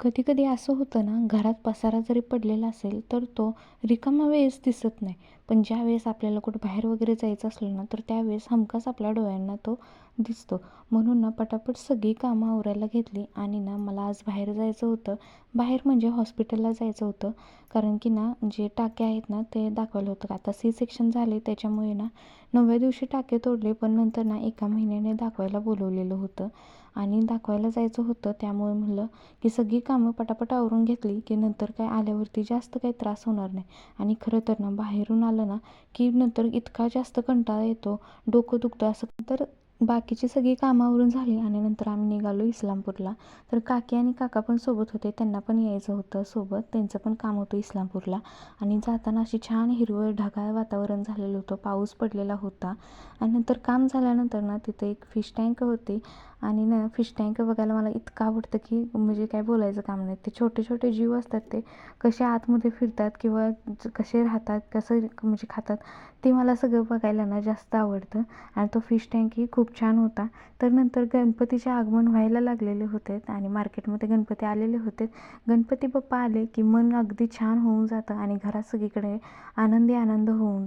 कधी कधी असं होतं ना घरात पसारा जरी पडलेला असेल तर तो रिकामा वेळेस दिसत नाही. पण ज्या वेळेस आपल्याला कुठं बाहेर वगैरे जायचं असलं ना तर त्यावेळेस हमखास आपल्या डोळ्यांना तो दिसतो. म्हणून ना पटापट सगळी कामं आवरायला घेतली आणि ना मला आज बाहेर जायचं होतं. बाहेर म्हणजे हॉस्पिटलला जायचं होतं. कारण की ना जे टाके आहेत ना ते दाखवायला होतं. आता सी सेक्शन झाले त्याच्यामुळे ना नवव्या दिवशी टाके तोडले पण नंतर ना एका महिन्याने दाखवायला बोलवलेलं होतं. आणि दाखवायला जायचं होतं त्यामुळे म्हणलं की सगळी कामं पटापट आवरून घेतली की नंतर काय आल्यावरती जास्त काही त्रास होणार नाही. आणि खरं तर ना बाहेरून आलं ना की नंतर इतका जास्त कंटाळा येतो डोकं दुखतं असं. तर बाकीची सगळी कामावरून झाली आणि नंतर आम्ही निघालो इस्लामपूरला. तर काकी आणि काका पण सोबत होते त्यांना पण यायचं होतं सोबत. त्यांचं पण काम होतं इस्लामपूरला. आणि जाताना अशी छान हिरवळ ढगाळ वातावरण झालेलं होतं पाऊस पडलेला होता. आणि नंतर काम झाल्यानंतर ना तिथे एक फिश टँक होती. आणि ना फिश टँक बघायला मला इतकं आवडतं की म्हणजे काय बोलायचं काम नाही. ते छोटे छोटे जीव असतात ते कसे आतमध्ये फिरतात किंवा कसे राहतात कसं म्हणजे खातात ते मला सगळं बघायला ना जास्त आवडतं. आणि तो फिश टँकही खूप छान होता. तर नंतर गणपतीचे आगमन व्हायला लागलेले होते आणि मार्केटमध्ये गणपती आलेले होते. गणपती बाप्पा आले की मन अगदी छान होऊन जातं आणि घरात सगळीकडे आनंदी आनंद होऊन